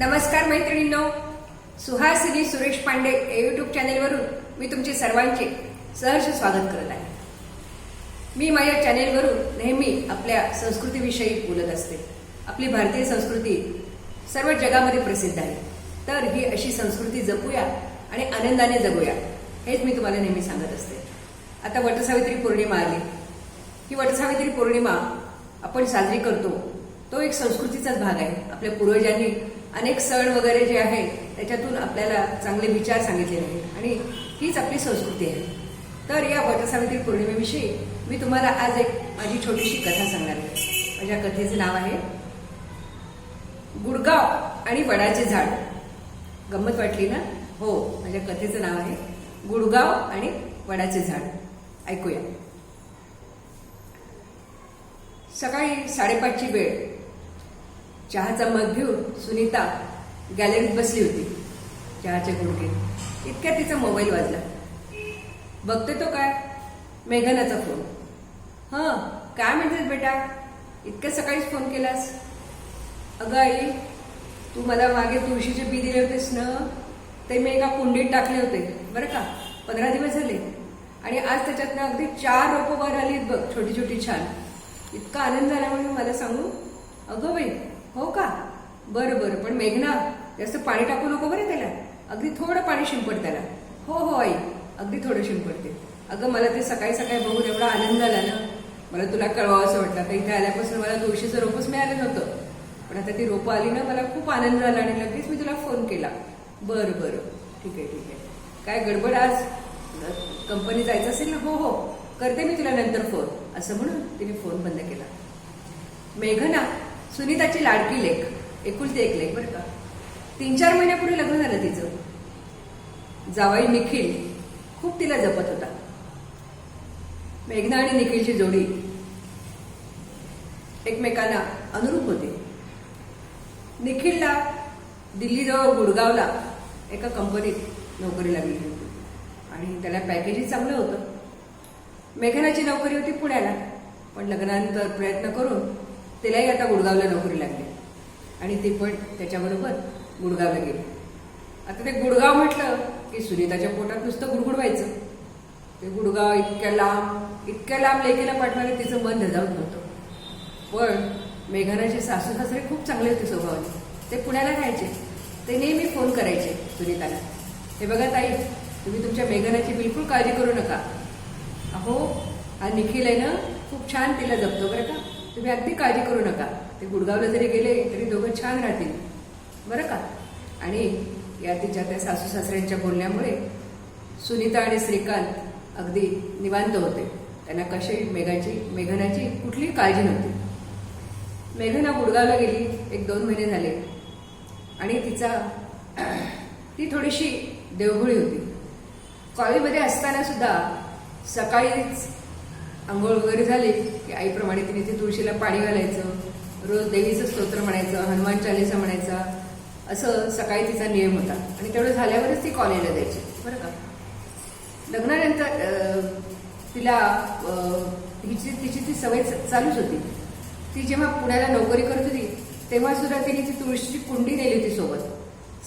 नमस्कार मैत्रिणींनो. सुहासिनी सुरेश पांडे या युट्यूब चॅनेलवरून मी तुमचे सर्वांचे सहर्ष स्वागत करत आहे. मी माझ्या चॅनेलवरून नेहमी आपल्या संस्कृतीविषयी बोलत असते. आपली भारतीय संस्कृती सर्व जगामध्ये प्रसिद्ध आहे. तर ही अशी संस्कृती जपूया आणि आनंदाने जगूया हेच मी तुम्हाला नेहमी सांगत असते. आता वटसावित्री पौर्णिमा आली. ही वटसावित्री पौर्णिमा आपण साजरी करतो. तो एक संस्कृतीचाच भाग आहे. आपल्या पूर्वजांनी अनेक सण वगैरे जे आहे त्याच्यातून आपल्याला चांगले विचार सांगितलेले आहेत आणि हीच आपली संस्कृती आहे. तर या वटसावित्री पौर्णिमेविषयी मी तुम्हाला आज एक माझी छोटीशी कथा सांगणार आहे. माझ्या कथेचं नाव आहे गुडगाव आणि वडाचे झाड. गंमत वाटली ना? हो माझ्या कथेचं नाव आहे गुडगाव आणि वडाचे झाड. ऐकूया. सकाळी साडेपाचची वेळ. चहाचा मग घेऊन सुनीता गॅलरीत बसली होती. चहाच्या गुडघे इतक्या तिचा मोबाईल वाजला. बघते तो काय? मेघनाचा फोन. हं काय म्हणतेस बेटा? इतक्या सकाळीच फोन केलास. अगं आई तू मला मागे तुळशीचे बी दिले होतेस ना? ते मी एका कुंडीत टाकले होते. बरं का? पंधरा दिवस झाले. आणि आज त्याच्यातनं अगदी चार रोपं वर आलीत बघ छोटी छोटी छान. इतका आनंद झाला म्हणून मला सांगू? अगं बाई हो का? बरं बरं. पण मेघना जास्त पाणी टाकू नको बरं त्याला. अगदी थोडं पाणी शिंपड त्याला. हो हो आई. अगदी थोडं शिंपडते. अगं मला ते सकाळी सकाळी बघून एवढा आनंद आला ना. मला तुला कळवावं असं वाटलं. का इथे आल्यापासून मला तुळशीचं रोपच मिळालं नव्हतं. पण आता ती रोपं आली ना मला खूप आनंद झाला आणि लगेच मी तुला फोन केला. बरं बरं. ठीक आहे ठीक आहे. काय गडबड आज? कंपनी जायचं असेल ना? हो हो. करते मी तुला नंतर फोन. असं म्हणून तिने फोन बंद केला. मेघना सुनीताची लाडकी लेख एकुलती एक लेख बरं का. तीन चार महिन्यापूर्वी लग्न झालं तिचं. जावाई निखिल खूप तिला जपत होता. मेघना आणि निखिलची जोडी एकमेकांना अनुरूप होती. निखिलला दिल्लीजवळ गुडगावला एका कंपनीत नोकरी लागली होती. आणि त्याला पॅकेजही चांगलं होतं. मेघनाची नोकरी होती पुण्याला पण लग्नानंतर प्रयत्न करून तिलाही आता गुडगावला नोकरी लागली. आणि ती पण त्याच्याबरोबर गुडगावला गेली. आता ते गुडगाव म्हटलं की सुनीताच्या पोटात नुसतं गुडगुड व्हायचं ते गुडगाव इतक्या लांब इतक्या लांब लेकीला पाठवायला तिचं मन धजावत नव्हतं. पण मेघनाचे सासू सासरे खूप चांगले होते स्वभावाने. ते पुण्याला राहायचे. ते नेहमी फोन करायचे सुनीताला. हे बघा ताई तुम्ही तुमच्या मेघनाची बिलकुल काळजी करू नका. अहो हा निखिल आहे ना खूप छान तिला जपतो बरं का. तुम्ही अगदी काळजी करू नका. ते गुडगावला जरी गेले तरी दोघं छान राहतील. बरं का? आणि या तिच्या त्या सासू सासऱ्यांच्या बोलण्यामुळे सुनीता आणि श्रीकांत अगदी निवांत होते. त्यांना कशी मेघाची मेघनाची कुठलीही काळजी नव्हती. मेघना गुडगावला गेली एक दोन महिने झाले. आणि तिचा ती थोडीशी देवघुळी होती. कॉलेजमध्ये असताना सुद्धा सकाळीच आंघोळ वगैरे झाली. की आईप्रमाणे तिने ती तुळशीला पाणी घालायचं रोज देवीचं स्तोत्र म्हणायचं हनुमान चालिसा म्हणायचा असं सकाळी तिचा नियम होता. आणि तेवढं झाल्यावरच ती कॉलेजला जायची. बरं का? लग्नानंतर तिला तिची हिची तिची ती सवय चालूच होती. ती जेव्हा पुण्याला नोकरी करत होती तेव्हा सुद्धा तिने ती तुळशीची कुंडी नेली होती सोबत.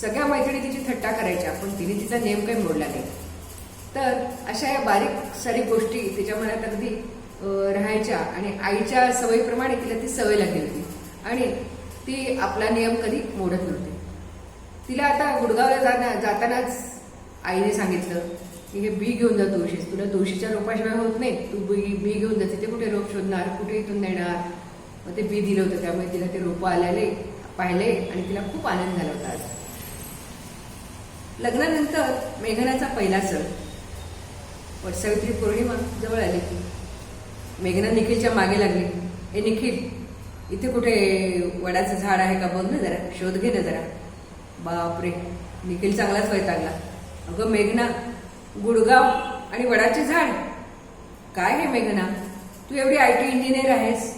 सगळ्या मैत्रिणी तिची थट्टा करायच्या पण तिने तिचा नेम काही मोडला नाही. तर अशा या बारीक सारी गोष्टी तिच्या मनात अगदी राहायच्या आणि आईच्या सवयीप्रमाणे तिला ती सवय लागली होती. आणि ती आपला नियम कधी मोडत नव्हती. तिला आता गुडगावला जाना जातानाच आईने सांगितलं की हे बी घेऊन जा तुळशीस. तुला तुळशीच्या रोपाशिवाय होत नाही. तू बी बी घेऊन जा. तिथे कुठे रोप शोधणार? कुठे इथून देणार मग ते बी दिलं होतं. त्यामुळे तिला ते रोपं आल्याले पाहिले आणि तिला खूप आनंद झाला होता आज. लग्नानंतर मेघनाचा पहिला सण. वटसावित्री पौर्णिमा जवळ आली की मेघना निखिलच्या मागे लागली. हे निखिल इथे कुठे वडाचं झाड आहे का? बघ ना जरा शोध घे ना जरा. बापरे निखिल चांगलाच वैतागला अगं मेघना गुडगाव आणि वडाचे झाड. काय हे मेघना तू एवढी आय टी इंजिनियर आहेस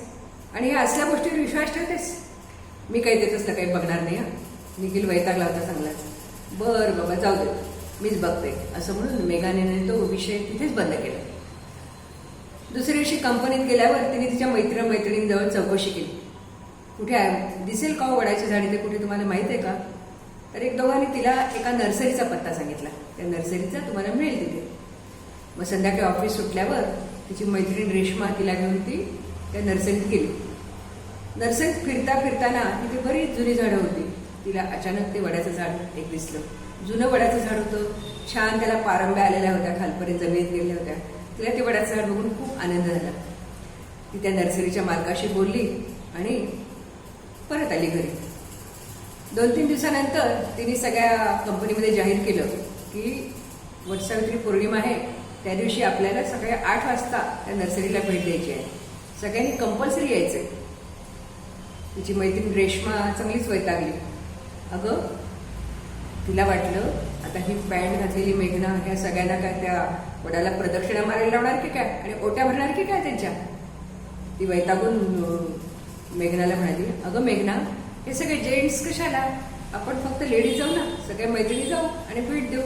आणि या असल्या गोष्टीवर विश्वास ठेवतेस? मी काही ते तसलं काही बघणार नाही हा. निखिल वैतागला होता चांगलाच बरं बाबा जाऊ दे मीच बघते. असं म्हणून मेघाने तो विषय तिथेच बंद केला. दुसऱ्या दिवशी कंपनीत गेल्यावर तिने तिच्या मैत्र मैत्रिणींजवळ चौकशी केली. कुठे आहे? दिसेल का हो वडाची झाड? ते कुठे तुम्हाला माहीत आहे का? तर एक दोघांनी तिला एका नर्सरीचा पत्ता सांगितला. त्या नर्सरीचा तुम्हाला मिळेल तिथे मग संध्याकाळी ऑफिस सुटल्यावर तिची मैत्रीण रेश्मा तिला घेऊन ती त्या नर्सरीत गेली. नर्सरीत फिरता फिरताना तिथे बरीच जुनी झाडं होती. तिला अचानक ते वड्याचं झाड एक दिसलं. जुनं वड्याचं झाड होतं. छान त्याला पारंब्या आलेल्या होत्या. खालपर्यंत जमिनीत गेलेल्या होत्या. तिला ते वड्याचं झाड बघून खूप आनंद झाला. ती त्या नर्सरीच्या मालकाशी बोलली आणि परत आली घरी. दोन तीन दिवसानंतर तिने सगळ्या कंपनीमध्ये जाहीर केलं की वटसावित्री पौर्णिमा आहे त्या दिवशी आपल्याला सकाळी आठ वाजता त्या नर्सरीला भेट द्यायची आहे. सगळ्यांनी कंपल्सरी यायचं. आहे तिची मैत्रीण रेश्मा चांगलीच वैतागली. अगं तिला वाटलं आता ही पॅन्ट घातलेली मेघना ह्या सगळ्यांना काय त्या वडाला प्रदक्षिणा मारायला लावणार की काय? आणि ओट्या भरणार की काय त्यांच्या? ती वैतागून मेघनाला म्हणाली अगं मेघना हे सगळे जेंट्स कशाला? आपण फक्त लेडीज जाऊ ना सगळ्या मैत्रिणी जाऊ आणि भेट देऊ.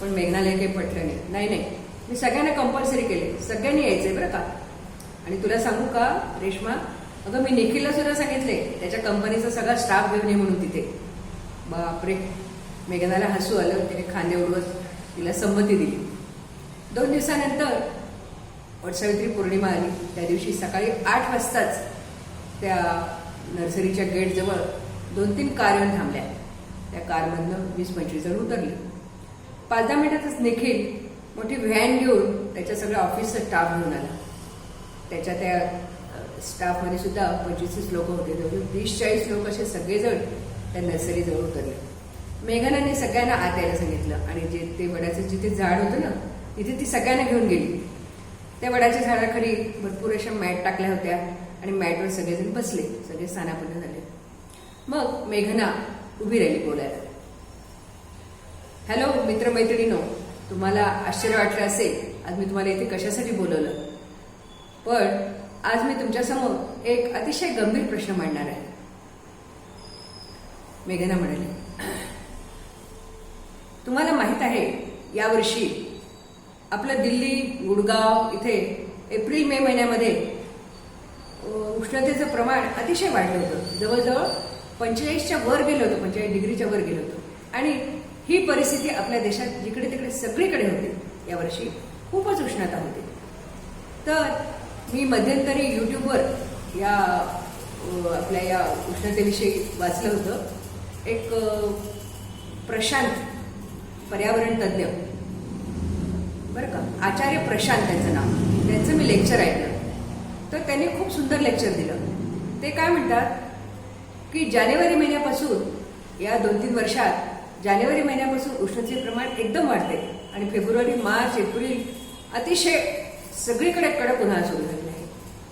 पण मेघनाला काही पटलं नाही. नाही नाही मी सगळ्यांना कंपल्सरी केले सगळ्यांनी यायचंय बरं का. आणि तुला सांगू का रेश्मा? अगं मी निखिलला सुद्धा सांगितले त्याच्या कंपनीचा सगळा स्टाफ घेऊन ये म्हणून तिथे. बापरे. मेघनाला हसू आलं तिने खांदे उडवत तिला संमती दिली. दोन दिवसानंतर वटसावित्री पौर्णिमा आली. त्या दिवशी सकाळी आठ वाजताच त्या नर्सरीच्या गेटजवळ दोन तीन कार येऊन थांबल्या. त्या कारमधनं वीस पंचवीस जण उतरली. पाच दहा मिनिटातच निखिल मोठी व्हॅन घेऊन त्याच्या सगळ्या ऑफिसचा स्टाफ घेऊन आला. त्याच्या त्या स्टाफमध्ये सुद्धा पंचवीस लोक होते. जवळ वीस चाळीस लोक असे सगळेजण त्या नर्सरीजवळ उतरले. मेघनाने सगळ्यांना आत यायला सांगितलं आणि जे ते वडाचं जिथे झाड होतं ना तिथे ती सगळ्यांना घेऊन गेली. त्या वडाच्या झाडाखाली भरपूर अशा मॅट टाकल्या होत्या आणि मॅटवर सगळेजण बसले. सगळे स्थानापन्न झाले. मग मेघना उभी राहिली बोलायला. हॅलो मित्रमैत्रिणीनो तुम्हाला आश्चर्य वाटलं असेल आज मी तुम्हाला इथे कशासाठी बोलवलं? पण आज मी तुमच्यासमोर एक अतिशय गंभीर प्रश्न मांडणार आहे. मेघना म्हणाली तुम्हाला माहीत आहे यावर्षी आपलं दिल्ली गुडगाव इथे एप्रिल मे महिन्यामध्ये उष्णतेचं प्रमाण अतिशय वाढलं होतं. जवळजवळ पंचेचाळीसच्या वर गेलं होतं पंचेचाळीस डिग्रीच्या वर गेलं होतं. आणि ही परिस्थिती आपल्या देशात जिकडे तिकडे सगळीकडे होती. यावर्षी खूपच उष्णता होती. तर मी मध्यंतरी यूट्यूबवर या आपल्या या उष्णतेविषयी वाचलं होतं. एक प्रशांत पर्यावरण तज्ज्ञ. बरं का? आचार्य प्रशांत त्यांचं नाव. त्यांचं मी लेक्चर ऐकलं. तर त्यांनी खूप सुंदर लेक्चर दिलं. ते काय म्हणतात? की जानेवारी महिन्यापासून या दोन तीन वर्षात जानेवारी महिन्यापासून उष्णतेचे प्रमाण एकदम वाढते आणि फेब्रुवारी मार्च एप्रिल अतिशय सगळीकडे कडक उन्हाळा सुरू झालेला आहे.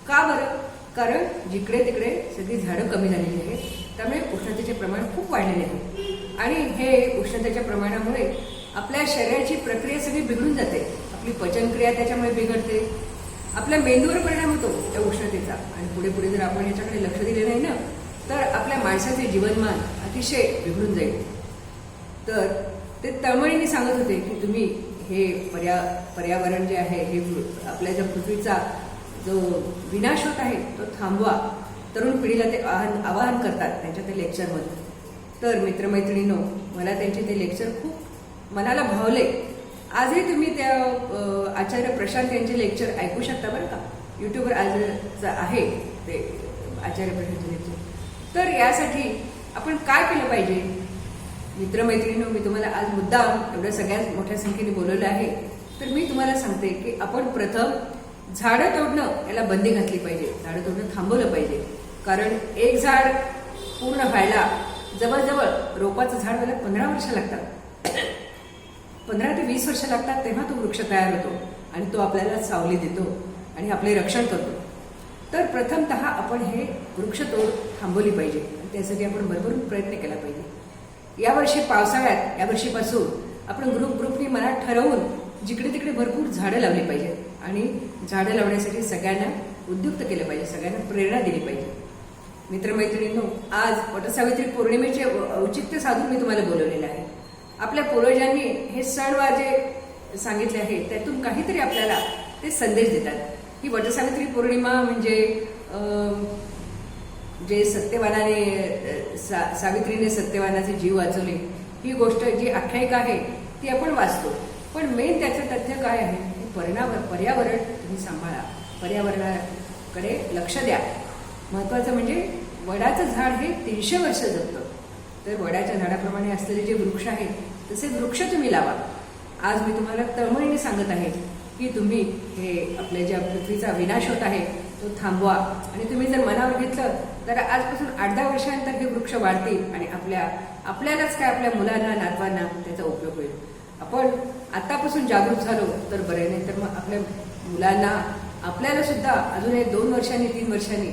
का बरं? कारण जिकडे तिकडे सगळी झाडं कमी झालेली आहेत. त्यामुळे उष्णतेचे प्रमाण खूप वाढलेले आहे. आणि हे उष्णतेच्या प्रमाणामुळे आपल्या शरीराची प्रक्रिया सगळी बिघडून जाते. आपली पचनक्रिया त्याच्यामुळे बिघडते. आपल्या मेंदूवर परिणाम होतो त्या उष्णतेचा. आणि पुढे पुढे जर आपण याच्याकडे लक्ष दिले नाही ना तर आपल्या माणसाचे जीवनमान अतिशय बिघडून जाईल. तर ते तळमळीने सांगत होते की तुम्ही हे पर्या पर्यावरण जे आहे हे पृ- आपल्या ज्या पृथ्वीचा जो विनाश होत आहे तो थांबवा. तरुण पिढीला ते आवाहन आवाहन करतात त्यांच्या ते लेक्चरमध्ये. तर मित्रमैत्रिणीनो मला त्यांचे ते लेक्चर खूप मनाला भावले. आजही तुम्ही त्या आचार्य प्रशांत यांचे लेक्चर ऐकू शकता बरं का? युट्यूबवर आज आहे ते आचार्य प्रशांतचे लेक्चर तर यासाठी आपण काय केलं पाहिजे? मित्रमैत्रिणींनो मी तुम्हाला आज मुद्दाम एवढ्या सगळ्यात मोठ्या संख्येने बोलवलं आहे. तर मी तुम्हाला सांगते की आपण प्रथम झाडं तोडणं याला बंदी घातली पाहिजे. झाडं तोडणं थांबवलं पाहिजे. कारण एक झाड पूर्ण व्हायला जवळजवळ रोपाचं झाड व्हायला पंधरा वर्ष लागतात. पंधरा ते वीस वर्ष लागतात तेव्हा तो वृक्ष तयार होतो आणि तो आपल्याला सावली देतो आणि आपले रक्षण करतो. तर प्रथमतः आपण हे वृक्षतोड थांबवली पाहिजे. त्यासाठी आपण भरभरून प्रयत्न केला पाहिजे. यावर्षी पावसाळ्यात यावर्षीपासून आपण ग्रुप ग्रुपनी मनात ठरवून जिकडे तिकडे भरपूर झाडं लावली पाहिजेत. आणि झाडं लावण्यासाठी सगळ्यांना उद्युक्त केलं पाहिजे. सगळ्यांना प्रेरणा दिली पाहिजे. मित्रमैत्रिणींनो आज वटसावित्री पौर्णिमेचे औचित्य साधून मी तुम्हाला बोलवलेलं आहे. आपल्या पूर्वजांनी हे सणवार जे सांगितले आहे त्यातून काहीतरी आपल्याला ते संदेश देतात. ही वटसावित्री पौर्णिमा म्हणजे जे सत्यवानाने सा सावित्रीने सत्यवानाचे जीव वाचवले ही गोष्ट जी आख्यायिका आहे ती आपण वाचतो. पण मेन त्याचं तथ्य काय आहे? परिणाम पर्यावरण तुम्ही सांभाळा. पर्यावरणाकडे लक्ष द्या. महत्वाचं म्हणजे वडाचं झाड हे तीनशे वर्ष जगतं. तर वडाच्या झाडाप्रमाणे असलेले जे वृक्ष आहेत तसे वृक्ष तुम्ही लावा. आज मी तुम्हाला तळमळीने सांगत आहे की तुम्ही हे आपल्या ज्या पृथ्वीचा विनाश होत आहे तो थांबवा. आणि तुम्ही जर मनावर घेतलं तर आजपासून आठ दहा वर्षानंतर हे वृक्ष वाढतील आणि आपल्या आपल्यालाच काय आपल्या मुलांना नातवांना त्याचा उपयोग होईल. आपण आतापासून जागरूक झालो तर बरे नाही तर मग आपल्या मुलांना आपल्याला सुद्धा अजून हे दोन वर्षांनी तीन वर्षांनी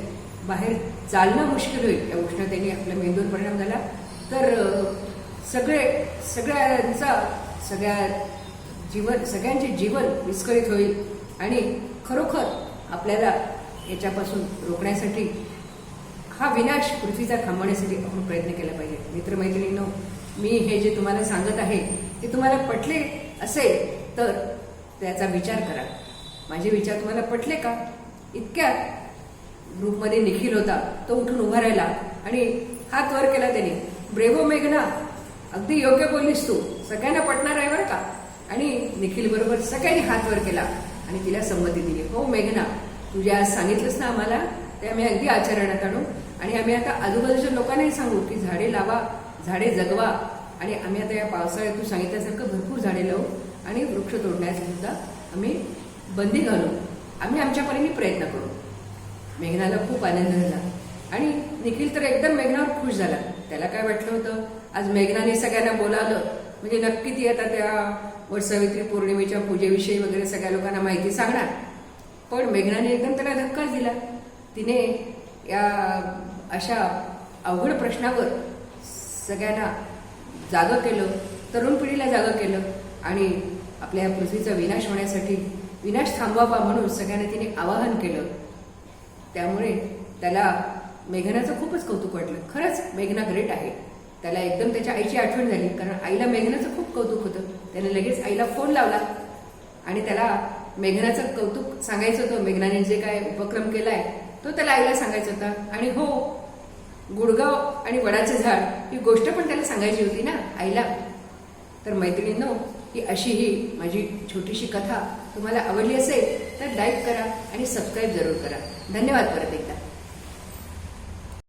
बाहेर चालणं मुश्किल होईल. या उष्णतेने आपल्या मेंदूवर परिणाम झाला. तर सगळे सगळ्यांचा सगळ्या जीवन सगळ्यांचे जीवन विस्कळीत होईल. आणि खरोखर आपल्याला याच्यापासून रोखण्यासाठी हा विनाश पृथ्वीचा थांबवण्यासाठी आपण प्रयत्न केला पाहिजे. मित्रमैत्रिणींनो मी हे जे तुम्हाला सांगत आहे ते तुम्हाला पटले असेल तर त्याचा विचार करा. माझे विचार तुम्हाला पटले का? इतक्यात ग्रुपमध्ये निखिल होता. तो उठून उभा राहिला आणि हात वर केला त्याने. ब्रेवो मेघना अगदी योग्य बोललीस तू. सगळ्यांना पटणार आहे बरं का? आणि निखिल बरोबर सगळ्यांनी हात वर केला आणि तिला संमती दिली. हो मेघना तू ज्या आज सांगितलंस ना आम्हाला ते आम्ही अगदी आचरणात आणू. आणि आम्ही आता आजूबाजूच्या लोकांनाही सांगू की झाडे लावा झाडे जगवा. आणि आम्ही आता या पावसाळ्यात तू सांगितल्यासारखं भरपूर झाडे लावू आणि वृक्ष तोडण्यास सुद्धा आम्ही बंदी घालू. आम्ही आमच्या परीने प्रयत्न करू. मेघनाला खूप आनंद झाला. आणि निखिल तर एकदम मेघनावर खुश झाला. त्याला काय वाटलं होतं? आज मेघनाने सगळ्यांना बोलावलं. म्हणजे नक्की ती आता त्या वटसावित्री पौर्णिमेच्या पूजेविषयी वगैरे सगळ्या लोकांना माहिती सांगणार. पण मेघनाने एकदम त्याला धक्काच दिला. तिने या अशा अवघड प्रश्नावर सगळ्यांना जागं केलं तरुण पिढीला जागं केलं आणि आपल्या या पृथ्वीचा विनाश होण्यासाठी विनाश थांबवावा म्हणून सगळ्यांना तिने आवाहन केलं. त्यामुळे त्याला मेघनाचं खूपच कौतुक वाटलं. खरंच मेघना ग्रेट आहे. त्याला एकदम त्याच्या आईची आठवण झाली. कारण आईला मेघनाचं खूप कौतुक होतं. त्याने लगेच आईला फोन लावला. आणि त्याला मेघनाचं कौतुक सांगायचं होतं. मेघनाने जे काय उपक्रम केलाय तो त्याला आईला सांगायचा होता. आणि हो गुडगाव आणि वडाचे झाड ही गोष्ट पण त्याला सांगायची होती ना आईला. तर मैत्रिणींनो ही अशी ही माझी छोटीशी कथा तुम्हाला आवडली असेल तर लाईक करा आणि सबस्क्राईब जरूर करा. धन्यवाद परत